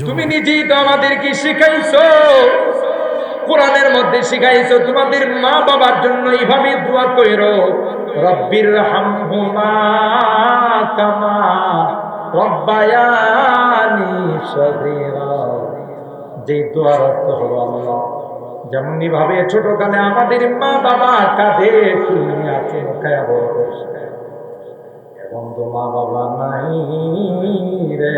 তুমি নিজেই তো আমাদেরকে শিখাইছো। কোরআনের মধ্যে শিখাইছো, তোমাদের মা বাবার জন্য এইভাবে দোয়া কইরো, রব্বির হামহুমা কামা রব্বায়ানি সগীরা। যে দোয়ার অর্থ হলো আল্লাহ যেমনি ভাবে ছোটকালে আমাদের মা বাবা কাঁধে নিয়ে আছে এখন তো মা বাবা নাই রে।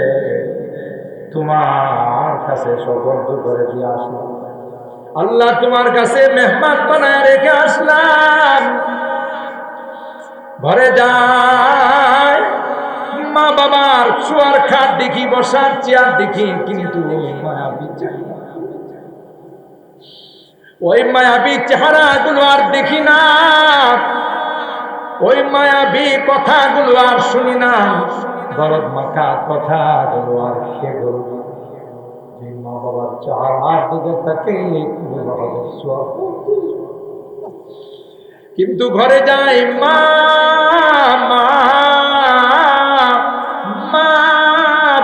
তোমার কাছে সবর্দ করে দিয়ে আসলাম। আল্লাহ তোমার কাছে মেহমান বানায় রেখে আসলাম। ঘরে যাই মা বাবার শোয়ার খাট দেখি, বসার চেয়ার দেখি, কিন্তু ওই মায়াবী চেহারা গুলো আর দেখি না। ওই মায়াবী কথাগুলো আর শুনি না। দরদ মাখা কথাগুলো আর খেয়ে গেল মা বাবার চেহারার দিকে তাকে কিন্তু ঘরে যাই মা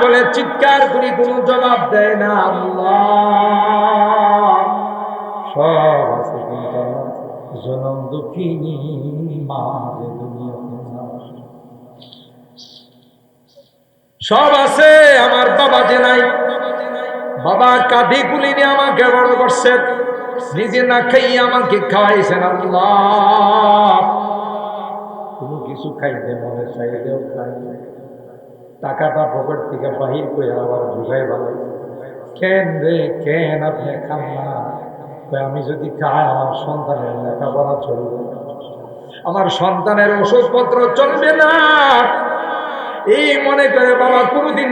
বলে চিৎকার করি, কোনো জবাব দেয় না আল্লাহ। সব আছে জনম দুঃখিনী মা সব আছে, আমার বাবা যে নাই। বাবা কাঁধে কুলি নিয়ে আমাকে বড় করছে। নিজে না খাইয়ে আমাকে খাওয়াইছেন আল্লাহ। কোনো কিছু খাইতে মনে চাইলেও খাই টাকাটা পকেট থেকে বাহির করে আবার ঢুকাই ভালো কেন রে, কেন আপনি খান না? আমি যদি খাই, আমার সন্তানের লেখাপড়া চলবে আমার সন্তানের ওষুধপত্র চলবে না। এই মনে করে বাবা কোনোদিন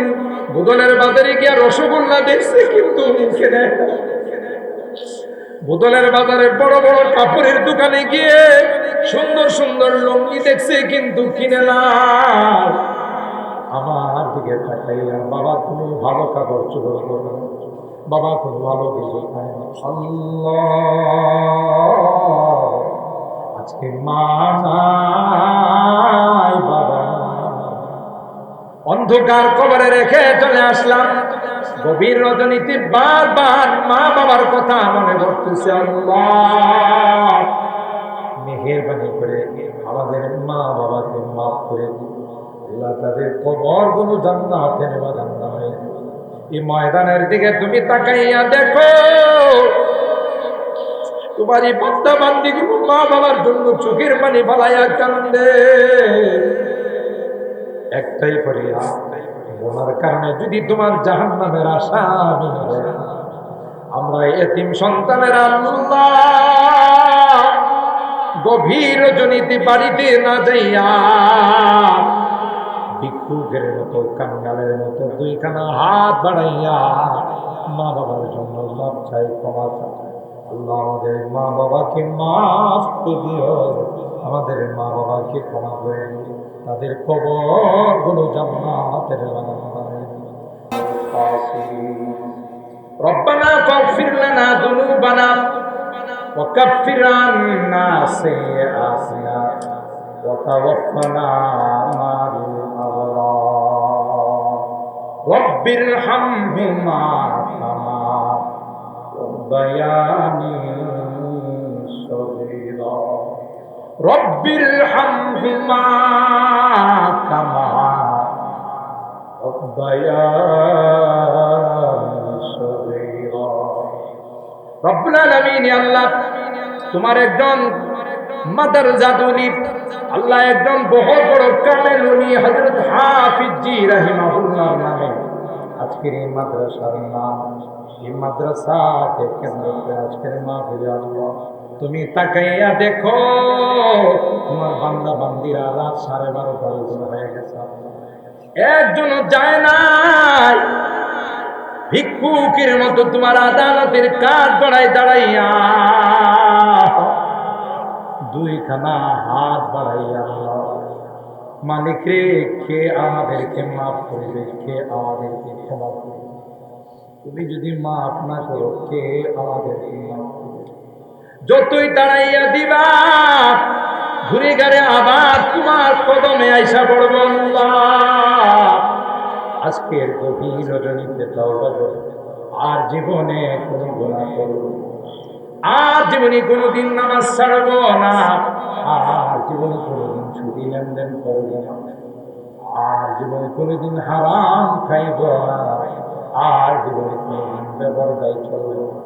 বোতলের বাজারে গিয়ে রসগোল্লা দেখছে কিন্তু মুখে না। বোতলের বাজারে বড় বড় কাপড়ের দোকানে গিয়ে সুন্দর সুন্দর লুঙ্গি দেখছে, কিন্তু কিনে না। আমার দিকে তাকাইয়া বাবা কোনো ভালো কাপড় করবে বাবা কোনো ভালো কিছু খায় না। আজকে মা নাই অন্ধকার কবরে রেখে চলে আসলাম। গভীর রজনীতে বারবার মা বাবার কথা মনে করতেছে আল্লাহ। মেহেরবানি করে আমাদের মা বাবাকে মাফ করে তাদের কবরগুলো জান্নাতে নেওয়া জান্না হয়ে দিন। এই ময়দানের দিকে তুমি তাকাইয়া দেখো তোমার এই পদ্মা বান্দি মা বাবার জন্য চোখের পানি ফালাইয়া কান্দে। একটাই ফরিয়া বোনার কারণে যদি তোমার জাহান নামের আশা আমি আমরা এতিম সন্তানের গভীর জনিতে বাড়িতে না যাইয়া ভিক্ষুকের মতো, কাঙ্গালের মতো দুইখানা হাত বাড়াইয়া মা বাবার জন্য মাপ চাই, ক্ষমা আল্লাহ আমাদের মা বাবাকে মাফ করে দিও। আমাদের মা বাবাকে ক্ষমা করে দিও। তাদের কবর গুলো জান্নাতের বাগান বানায় দিও। ربنا فاغفر لنا ذنوبنا وكفر عنا سيئاتنا وتوفنا مع الأبرار رب ارحمهما كما ربياني রব্বির হামহুমা কামা রব্বুল আলামিন আল্লাহ, তোমার একজন মাদার জাদুনি, আল্লাহ একজন বহু বড় কামেল উনি হযরত হাফিজি রাহিমাহুল্লাহ নামে। আজকের এই মাদ্রাসার নাম, এই মাদ্রাসাকে কেন্দ্র করে আজকের মাহফিলে আল্লাহ তুমি তাকাইয়া দেখো, তোমার বান্দা বান্দিরা রাত সাড়ে বারোটা হয়ে গেছে। একজন যায় নাই। ভিক্ষুকের মতো তোমার আদালতের কাজ বাড়াই দাঁড়াইয়া, দুইখানা হাত বাড়াইয়া মালিক রে, কে আমাদেরকে মাফ করবে? কে আমাদেরকে ক্ষমা করবে? তুমি যদি মাফ না করো, কে আমাদেরকে মাফ করবে? যতই দাঁড়াইয়া দিবা, ঘুরে গেলে আবার তোমার কদমে আইসা পড়ব আজকের গভীর রজনীতে আর জীবনে কোনো গুনাহ করব আর জীবনে কোনোদিন নামাজ ছাড়ব না। আর জীবনে কোনোদিন ছুটি লেনদেন করব না। আর জীবনে কোনোদিন হারাম খাইব না। আর জীবনে কোনোদিন বেবরদাই চলব না।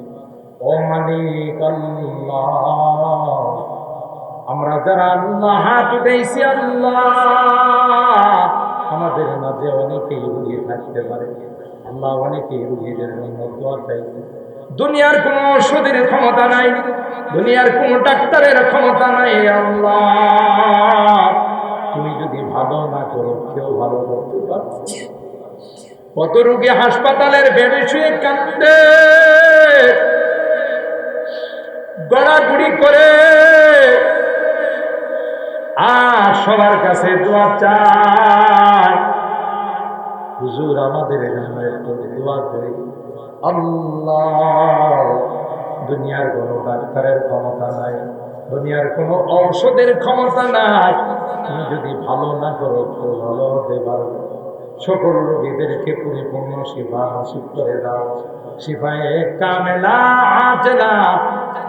ও আমরা যারা আল্লাহ হাত উঠেছি আল্লাহ, আমাদের মাঝে অনেকেই রুগী থাকতে পারে। আল্লাহ অনেকেই রুগীদের জন্য দোয়া চাইছে। দুনিয়ার কোন ওষুধের ক্ষমতা নাই, দুনিয়ার কোন ডাক্তারের ক্ষমতা নাই আল্লাহ। তুমি যদি ভালো না করো, কেউ ভালো করতে পারছে কত রুগী হাসপাতালের বেডে শুয়ে কাঁদতে গড়াগড়ি করে। আর সবার কাছে দোয়া চাই। হুজুর আমাদের জন্য দোয়া করি। আল্লাহ, দুনিয়ার কোনো ডাক্তারের ক্ষমতা নাই, দুনিয়ার কোনো ঔষধের ক্ষমতা নাই। তুমি যদি ভালো না করো, তো ভালো হতে পারবে সকল রোগীদেরকে পরিপূর্ণ শিফা নসিব করে দাও। শিফায়ে কামেলা, আজলা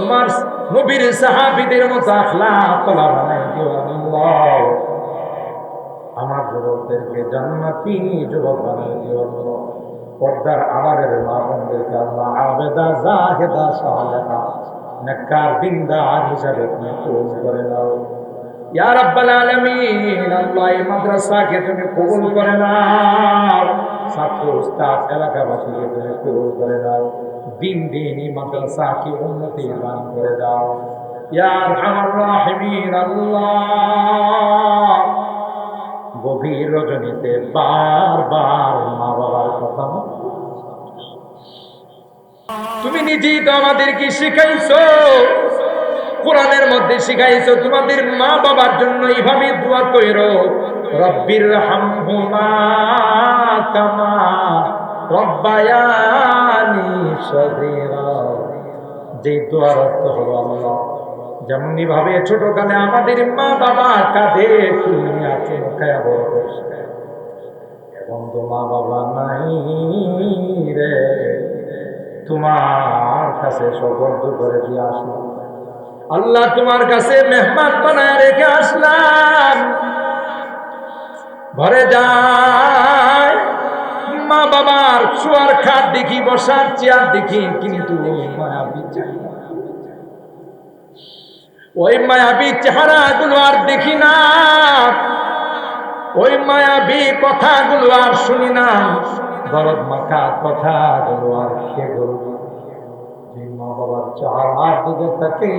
তোমার নবীর সাহাবীদের মতো আখলাক বানাই আমার যুবকদেরকে জান্নাতি যুবক বানাই দিও পর্দার আড়ালের মা বোনদেরকে আবেদা, জাহেদা, সালেহা, নেককার, দিনদার হিসাবে তুমি কবুল করে দাও ইয়া রাব্বাল আলামিন, আল্লাহ এই মাদ্রাসাকে তুমি কবুল করে নাও। ছাত্র, উস্তাদ, এলাকাবাসীকে তুমি কবুল করে দাও দিন দিন এই মাদ্রাসাকে উন্নতি দান করে দাও গভীর রজনীতে বারবার মা বাবার কথা তুমি নিজেই তো আমাদেরকে শিখাইছো। কোরআনের মধ্যে শিখাইছো, তোমাদের মা বাবার জন্য এইভাবে দোয়া কইরো রব্বির হামহুমা কামা যে যেমনি ভাবে ছোটকালে আমাদের মা বাবা কাঁধে তুমি আছে খায়া বড় করছে এখন তো মা বাবা নাই রে। তোমার কাছে সবর্দ করে দিয়ে আসলাম। আল্লাহ তোমার কাছে মেহমান বানায় রেখে আসলাম। ঘরে যায় মা বাবার শোয়ার খাট দেখি, বসার চেয়ার দেখি, কিন্তু ওই মায়াবী আর দেখি না। ওই মায়াবী কথাগুলো আর শুনি না। মাখা আর খেয়ে মা বাবার চেহারার দিকে তাকে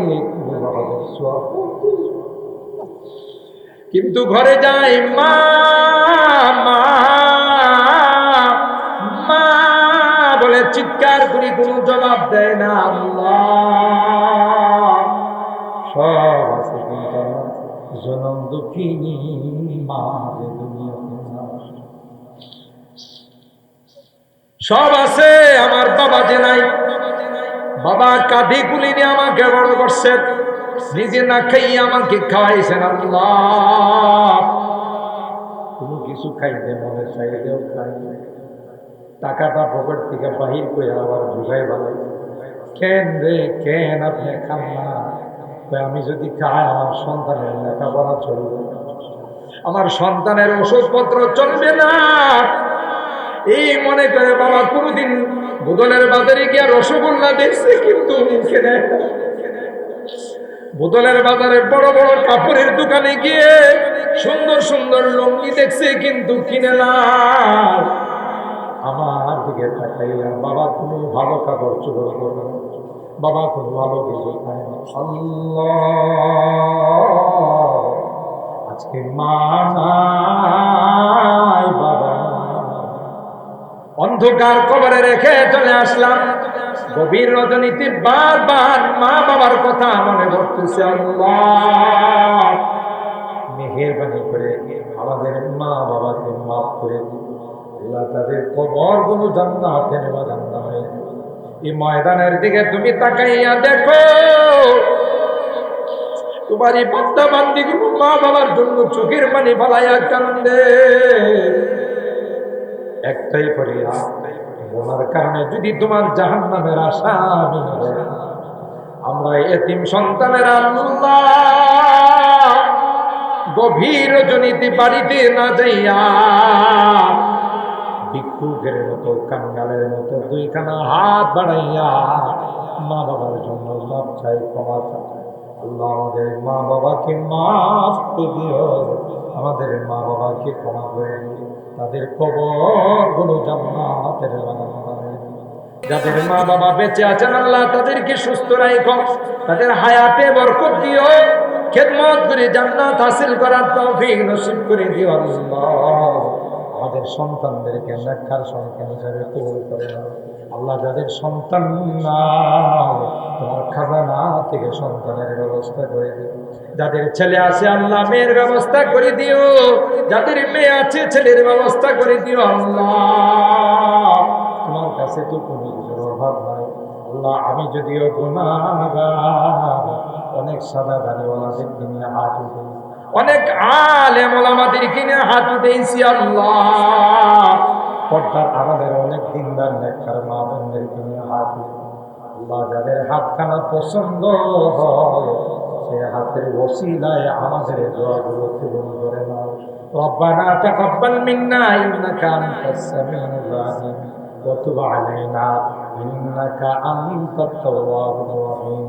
কিন্তু ঘরে যাই মা মা বলে চিৎকার করি, কোনো জবাব দেয় না আল্লাহ। সব আছে জনম দুঃখিনী মা। সব আছে, আমার বাবা যে নাই। বাবা কাঁধে কুলি নিয়ে আমাকে বড় করছে, নিজে না খাইয়ে আমাকে খাওয়াইছেন আল্লাহ। কোনো কিছু খাইতে মনে চাইলেও খাই টাকাটা পকেট থেকে বাহির করে আবার বুঝাই ভালো কেন রে, কেন আপনি খান না? আমি যদি খাই আমার সন্তানের লেখাপড়া চলবে। আমার সন্তানের ওষুধপত্র চলবে না। এই মনে করে বাবা কোনোদিন বোতলের বাজারে গিয়ে রসগোল্লা দেখছে কিন্তু মুখে বোতলের বাজারে বড় বড় কাপড়ের দোকানে গিয়ে সুন্দর সুন্দর লুঙ্গি দেখছে কিন্তু কিনে না। আমার দিকে তাকাইয়া, বাবা, তুমি ভালো কাপড় চোপড় করো বাবা কোনো ভালো কিছু না। আজকে বাবা অন্ধকার কবরে রেখে চলে আসলাম। গভীর রজনীতি বারবার মা বাবার কথা মনে করতেছে আল্লাহ, মেহেরবানি করে আমাদের মা বাবাকে মাফ করে দিন। আল্লাহ তাদের কবরগুলো জান্নাতের বাগান দিন। এই ময়দানের দিকে তুমি তাকাইয়া দেখো তোমার এই বান্দা বান্দিগুলো মা বাবার জন্য চোখের পানি ফালাইয়া কান্দে একটাই করিয়া ওনার কারণে যদি তোমার জাহান নামের আসামি হয়, আমরা এতিম সন্তানের আল্লাহ গভীর রজনীতি বাড়িতে না যাইয়া ভিক্ষুকের মতো, কাঙ্গালের মতো দুইখানা হাত বাড়াইয়া মা বাবার জন্য মাপ চাই ক্ষমা আল্লাহ আমাদের মা বাবাকে মাফ দিও। আমাদের মা বাবাকে ক্ষমা করে তাদের কবরগুলো জান্নাতের দিও। যাদের মা বাবা বেঁচে আছেন, আল্লাহ তাদেরকে সুস্থ রাখো তাদের হায়াতে বরকত দিও। খেদমত করে জান্নাত হাসিল করার তৌফিক নসিব করে দিও আল্লাহ। আমাদের সন্তানদেরকে নেককার সন্তান হিসাবে কবুল করে আল্লাহ যাদের সন্তান নাই, তোমার খাজানা থেকে সন্তানের ব্যবস্থা করে দিও। যাদের ছেলে আছে, আল্লাহ মেয়ের ব্যবস্থা করে দিও। যাদের মেয়ে আছে, ছেলের ব্যবস্থা করে দিও আল্লাহ। তোমার কাছে তো কোনো অভাব নাই। আল্লাহ, আমি যদিও গুণাগার অনেক সাদা দাড়িওয়ালাদেরকে নিয়ে হাত অনেক আলেম ওলামাদেরকে নিয়ে হাত উঠেছি আল্লাহ পর্দার আমাদের অনেক দিনদার নেককার মা বোনদেরকে নিয়ে হাত উঠে আল্লাহ যাদের হাতখানা পছন্দ হয় সে হাতের ওসিলায় আমাদের দোয়াগুলো পূরণ করে নাও ربنا تقبل منا إنك أنت السميع العليم وتب علينا إنك أنت التواب الرحيم